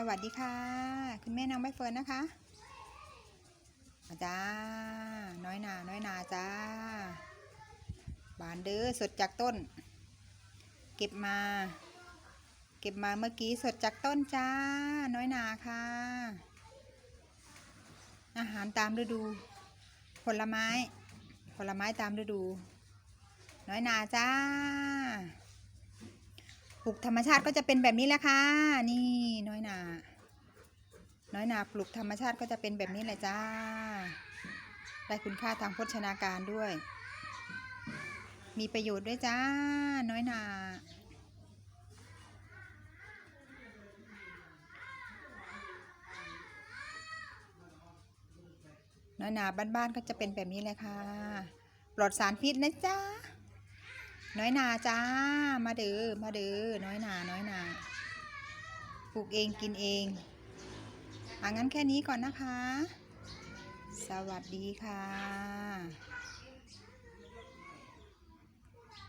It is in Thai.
สวัสดีค่ะ คุณแม่นางใบเฟิร์นนะคะอาจ้า น้อยนา น้อยนาจ้า บานเด้อสดจากต้น เก็บมา เก็บมาเมื่อกี้สดจากต้นจ้า น้อยนาค่ะ อาหารตามฤดู ผลไม้ ผลไม้ตามฤดู น้อยนาจ้าปลูกธรรมชาติก็จะเป็นแบบนี้แหละค่ะ นี่น้อย น้อยนาปลูกธรรมชาติก็จะเป็นแบบนี้แหละจ้า ได้คุณค่าทางโภชนาการด้วย มีประโยชน์ด้วยจ้า น้อยนาน้อยนาบ้านๆก็จะเป็นแบบนี้แหละค่ะ ปลอดสารพิษนะจ๊ะ น้อยนาจ้า มาเด้อมาเด้อน้อยนา น้อยนา ปลูกเองกินเอง อางั้นแค่นี้ก่อนนะคะ สวัสดีค่ะ